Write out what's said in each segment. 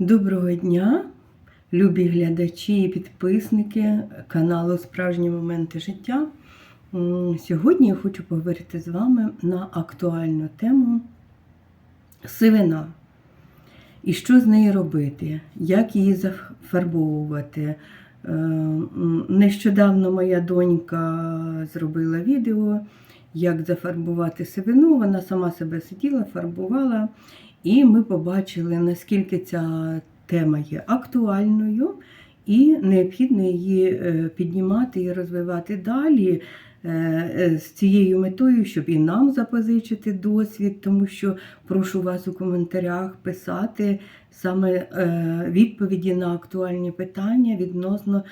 Доброго дня, любі глядачі і підписники каналу Справжні моменти життя. Сьогодні я хочу поговорити з вами на актуальну тему сивина. І що з нею робити, як її зафарбовувати. Е, Нещодавно моя донька зробила відео, як зафарбувати сивину. Вона сама себе сиділа, фарбувала. І ми побачили, наскільки ця тема є актуальною, і необхідно її е, піднімати і розвивати далі е, е, з цією метою, щоб і нам запозичити досвід, тому що прошу вас у коментарях писати саме відповіді на актуальні питання відносно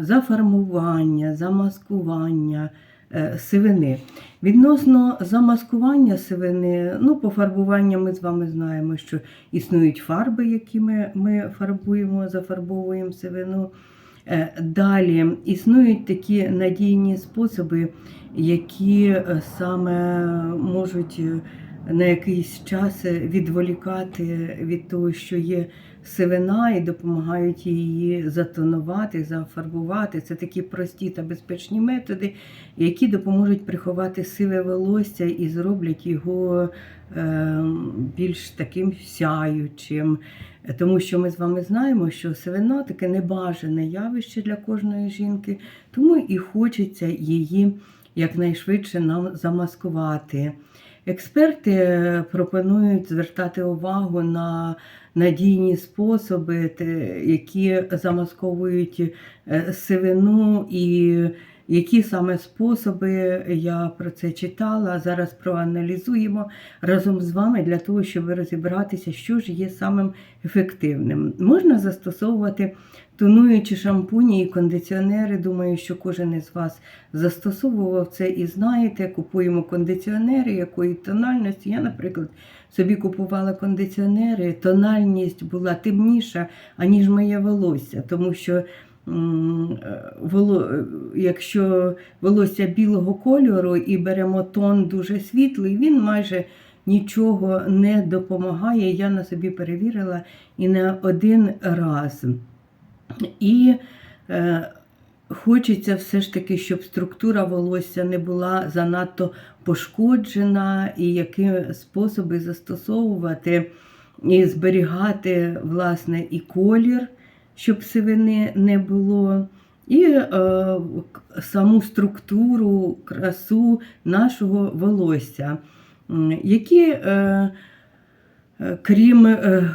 зафармування, замаскування сивини. Відносно замаскування сивини, ну, по ми з вами знаємо, що існують фарби, якими ми фарбуємо, зафарбовуємо сивину. Е, Далі існують такі надійні способи, які е, саме можуть е, на якийсь час відволікати від того, що є сивина, і допомагають її затонувати, зафарбувати. Це такі прості та безпечні методи, які допоможуть приховати сиве волосся і зроблять його е, більш таким сяючим. Тому що ми з вами знаємо, що сивина таке небажане явище для кожної жінки, тому і хочеться її якнайшвидше нам замаскувати. Експерти е, пропонують звертати увагу на надійні способи, які замасковують е, сивину, і які саме способи я про це читала. Зараз проаналізуємо разом з вами для того, щоб розібратися, що ж є самим ефективним. Можна застосовувати тонуючі шампуні і кондиціонери. Думаю, що кожен із вас застосовував це і знаєте, купуємо кондиціонери, якої тональності. Я, наприклад, собі купувала кондиціонери, тональність була темніша, аніж моє волосся, тому що. Е, е, Якщо волосся білого кольору і беремо тон дуже світлий, він майже нічого не допомагає. Я на собі перевірила і не один раз. І е, хочеться все ж таки, щоб структура волосся не була занадто пошкоджена, і які способи застосовувати і зберігати власне і колір, щоб сивини не було. І е, саму структуру, красу нашого волосся, які, е, е, крім е,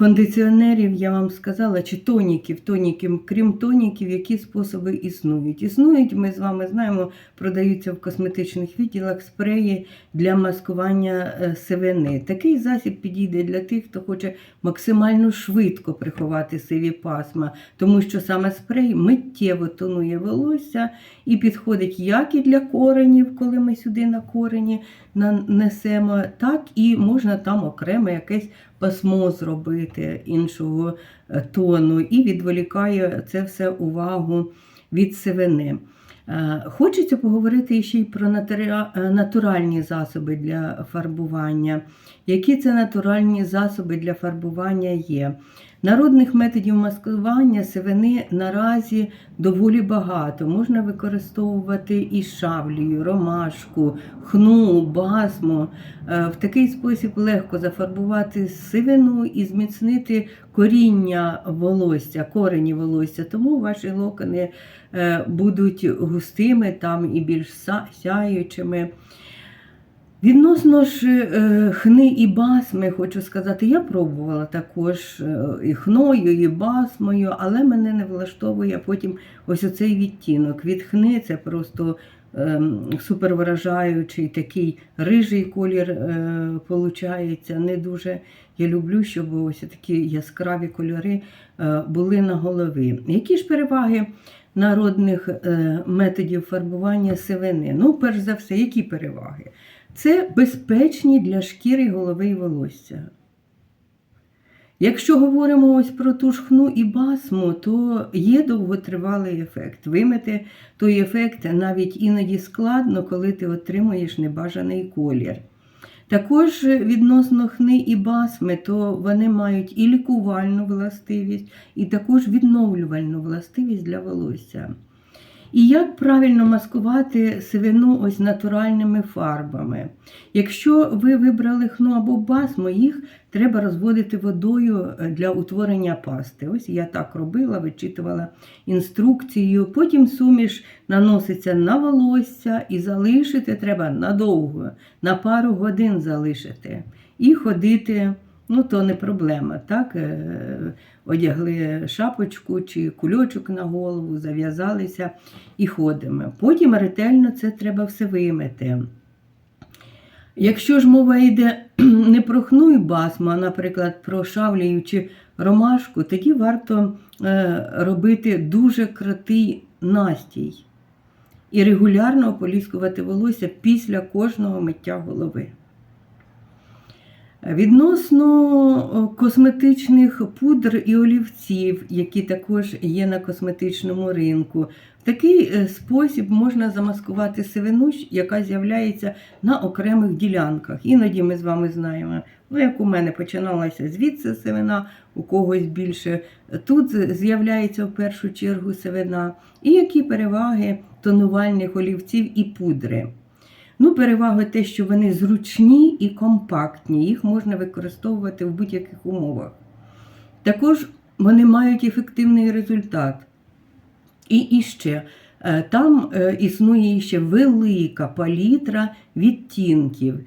кондиціонерів, я вам сказала, чи тоніків, тоніків, крім тоніків, які способи існують. Існують, ми з вами знаємо, продаються в косметичних відділах спреї для маскування е, сивини. Такий засіб підійде для тих, хто хоче максимально швидко приховати сиві пасма, тому що саме спрей миттєво тонує волосся і підходить як і для коренів, коли ми сюди на корені нанесемо, так і можна там окремо якесь пасмо зробити іншого е, тону і відволікає це все увагу від сивини. Е, Хочеться поговорити ще й про е, натуральні засоби для фарбування. Які це натуральні засоби для фарбування є? Народних методів маскування сивини наразі доволі багато. Можна використовувати і шавлію, ромашку, хну, басму. Е, В такий спосіб легко зафарбувати сивину і зміцнити коріння волосся, корені волосся. Тому ваші локони е, будуть густими там і більш сяючими. Відносно ж е, хни і басми, хочу сказати, я пробувала також е, і хною, і басмою, але мене не влаштовує потім ось оцей відтінок. Від хни це просто ем, супервражаючий такий рижий колір получається. Не дуже я люблю, щоб ось такі яскраві кольори е, були на голові. Які ж переваги народних е, методів фарбування сивини? Ну, перш за все, які переваги? Це безпечні для шкіри голови і волосся. Якщо говоримо ось про ту ж і басму, то є довготривалий ефект. Вимити той ефект навіть іноді складно, коли ти отримуєш небажаний колір. Також відносно хни і басми, то вони мають і лікувальну властивість, і також відновлювальну властивість для волосся. І як правильно маскувати сивину ось натуральними фарбами? Якщо ви вибрали хну або басму, їх треба розводити водою е, для утворення пасти. Ось я так робила, вичитувала інструкцію. Потім суміш наноситься на волосся і залишити треба надовго, на пару годин залишити. І ходити, ну то не проблема. так? Е, Одягли шапочку чи кульочок на голову, зав'язалися і ходимо. Потім ретельно це треба все вимити. Якщо ж мова йде не про хну і басму, а, наприклад, про шавлію чи ромашку, тоді варто е, робити дуже крутий настій і регулярно ополіскувати волосся після кожного миття голови. Відносно косметичних пудр і олівців, які також є на косметичному ринку, в такий е, спосіб можна замаскувати сивину, яка з'являється на окремих ділянках. Іноді ми з вами знаємо, ну як у мене починалася звідси сивина, у когось більше. Тут з'являється в першу чергу сивина, і які переваги тонувальних олівців і пудри. Ну, перевага те, що вони зручні і компактні, їх можна використовувати в будь-яких умовах. Також вони мають ефективний результат. І іще, е, там е, існує ще велика палітра відтінків.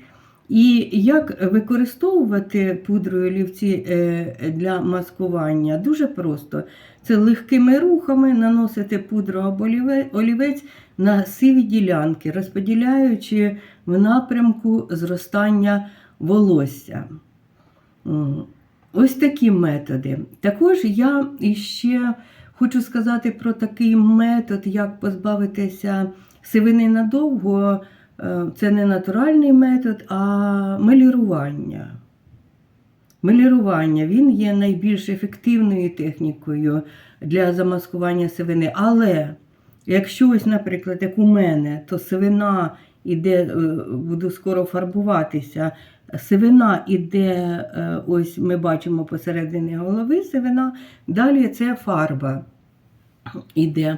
І як використовувати пудру олівці е, для маскування? Дуже просто. Це легкими рухами наносити пудру або олівець на сиві ділянки, розподіляючи в напрямку зростання волосся. Ось такі методи. Також я ще хочу сказати про такий метод, як позбавитися сивини надовго. Е, це не натуральний метод, а мелірування. Мелірування він є найбільш ефективною технікою для замаскування сивини. Але якщо ось, наприклад, як у мене, то сивина іде, е, буду скоро фарбуватися, сивина іде, е, ось ми бачимо посередині голови сивина, далі це фарба іде.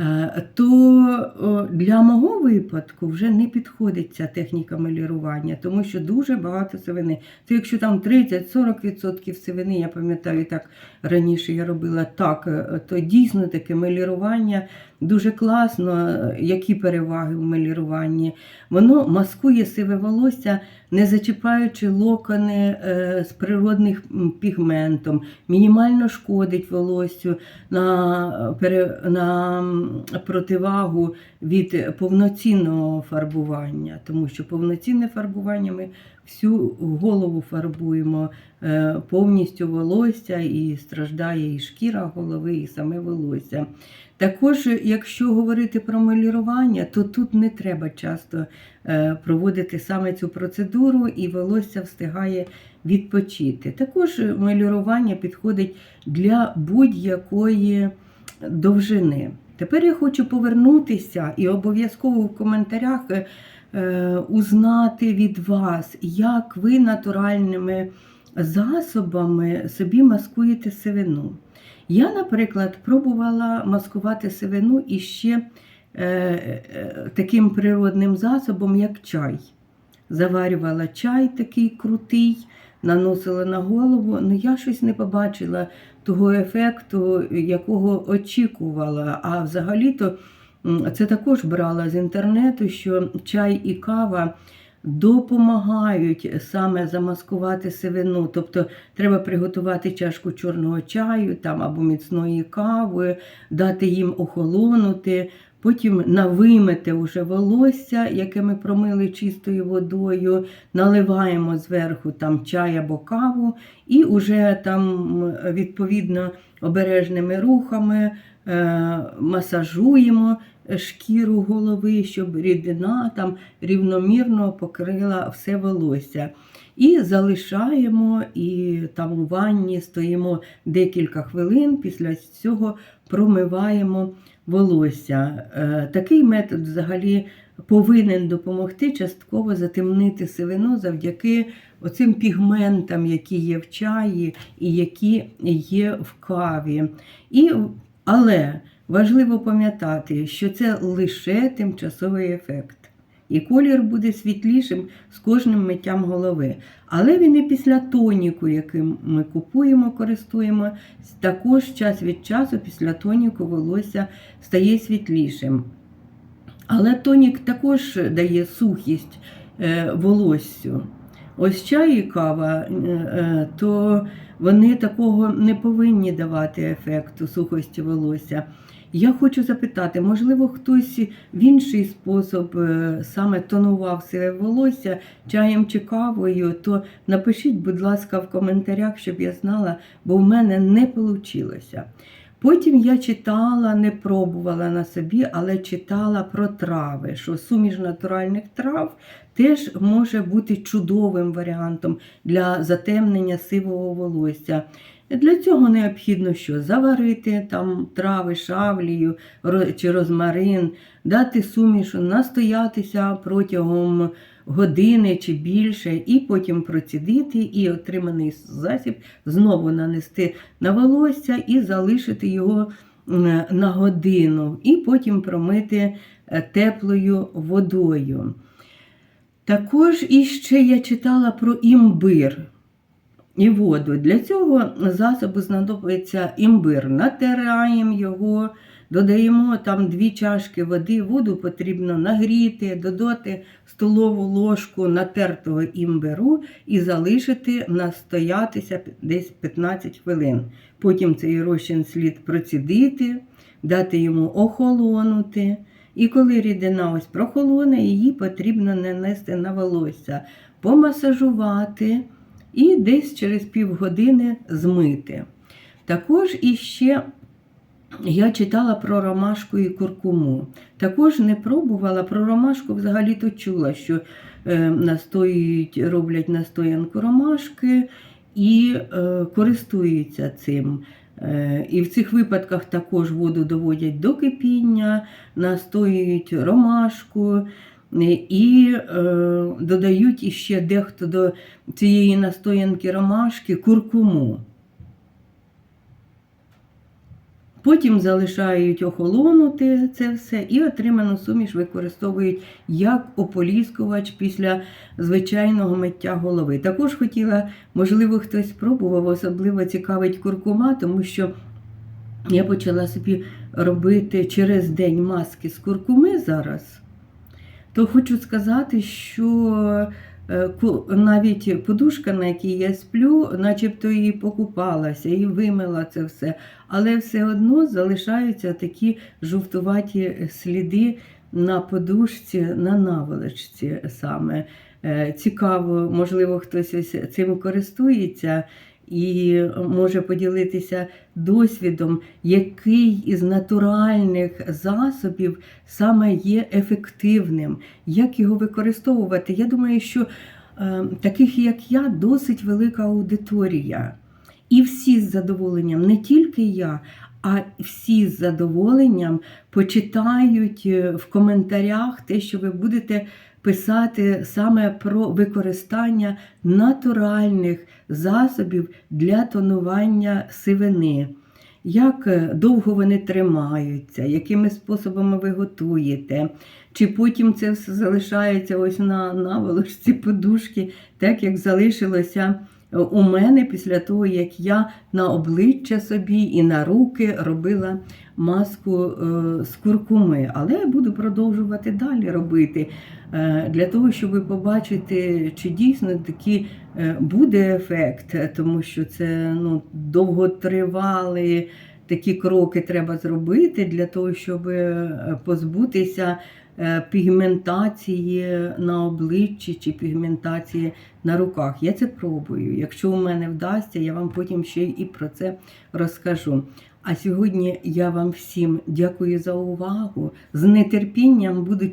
Е, то для мого випадку вже не підходить ця техніка мелірування, тому що дуже багато сивини. Це якщо там 30-40% сивини, я пам'ятаю, так раніше я робила так, е, то дійсно таке мелірування дуже класно, які переваги в меліруванні. Воно маскує сиве волосся, не зачіпаючи локони е, з природних пігментом, мінімально шкодить волоссю на, на противагу від повноцінного фарбування, тому що повноцінне фарбування ми всю голову фарбуємо е, повністю волосся і страждає і шкіра голови, і саме волосся. Також, якщо говорити про мелірування, то тут не треба часто е, проводити саме цю процедуру, і волосся встигає відпочити. Також мелірування підходить для будь-якої довжини. Тепер я хочу повернутися і обов'язково в коментарях е, узнати від вас, як ви натуральними засобами собі маскуєте сивину. Я, наприклад, пробувала маскувати сивину іще е, е, таким природним засобом, як чай. Заварювала чай такий крутий, наносила на голову, але я щось не побачила того ефекту, якого очікувала. А взагалі-то це також брала з інтернету, що чай і кава допомагають саме замаскувати сивину. Тобто треба приготувати чашку чорного чаю там, або міцної кави, дати їм охолонути. Потім навимете уже волосся, яке ми промили чистою водою, наливаємо зверху там чай або каву, і вже там відповідно обережними рухами е, масажуємо шкіру голови, щоб рідина там рівномірно покрила все волосся. І залишаємо, і там у ванні стоїмо декілька хвилин, після цього промиваємо волосся. Е, такий метод взагалі повинен допомогти частково затемнити сивину завдяки оцим пігментам, які є в чаї і які є в каві. І, але важливо пам'ятати, що це лише тимчасовий ефект. І колір буде світлішим з кожним миттям голови. Але він і після тоніку, який ми купуємо, користуємо, також час від часу після тоніку волосся стає світлішим. Але тонік також дає сухість е, волоссю. Ось чай і кава, е, е, то вони такого не повинні давати ефекту сухості волосся. Я хочу запитати, можливо, хтось в інший спосіб е, саме тонував своє волосся чаєм чи кавою, то напишіть, будь ласка, в коментарях, щоб я знала, бо в мене не вийшло. Потім я читала, не пробувала на собі, але читала про трави, що суміш натуральних трав теж може бути чудовим варіантом для затемнення сивого волосся. Для цього необхідно що? Заварити там трави, шавлію чи розмарин, дати сумішу, настоятися протягом години чи більше, і потім процідити, і отриманий засіб знову нанести на волосся і залишити його на годину, і потім промити е, теплою водою. Також іще я читала про імбир і воду. Для цього засобу знадобиться імбир. Натираємо його, додаємо там дві чашки води, воду потрібно нагріти, додати столову ложку натертого імбиру і залишити настоятися десь 15 хвилин. Потім цей розчин слід процідити, дати йому охолонути. І коли рідина ось прохолоне, її потрібно нанести на волосся, помасажувати і десь через півгодини змити. Також іще я читала про ромашку і куркуму. Також не пробувала про ромашку, взагалі-то чула, що е, настоюють, роблять настоянку ромашки і е, користуються цим. Е, І в цих випадках також воду доводять до кипіння, настоюють ромашку і е, додають іще дехто до цієї настоянки ромашки куркуму. Потім залишають охолонути це все і отриману суміш використовують як ополіскувач після звичайного миття голови. Також хотіла, можливо, хтось спробував, особливо цікавить куркума, тому що я почала собі робити через день маски з куркуми зараз. То хочу сказати, що е, навіть подушка, на якій я сплю, начебто і покупалася, і вимила це все. Але все одно залишаються такі жовтуваті сліди на подушці, на наволочці саме. Е, Цікаво, можливо, хтось ось цим користується і може поділитися досвідом, який із натуральних засобів саме є ефективним, як його використовувати. Я думаю, що е, таких, як я, досить велика аудиторія. І всі з задоволенням, не тільки я, а всі з задоволенням почитають е, в коментарях те, що ви будете писати саме про використання натуральних засобів для тонування сивини. Як е, довго вони тримаються, якими способами ви готуєте, чи потім це все залишається ось на наволочці подушки, так як залишилося у мене після того, як я на обличчя собі і на руки робила маску е, з куркуми. Але я буду продовжувати далі робити е, для того, щоб побачити, чи дійсно такі е, буде ефект, тому що це ну, довготривалі такі кроки треба зробити для того, щоб позбутися пігментації на обличчі чи пігментації на руках. Я це пробую. Якщо у мене вдасться, я вам потім ще і про це розкажу. А сьогодні я вам всім дякую за увагу. З нетерпінням буду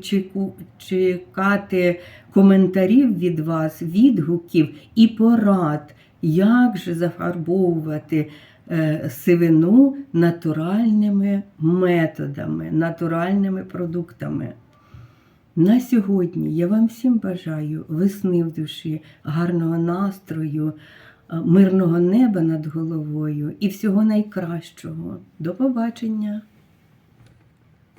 чекати коментарів від вас, відгуків і порад, як же зафарбовувати е, сивину натуральними методами, натуральними продуктами. На сьогодні я вам всім бажаю весни в душі, гарного настрою, е, мирного неба над головою і всього найкращого. До побачення!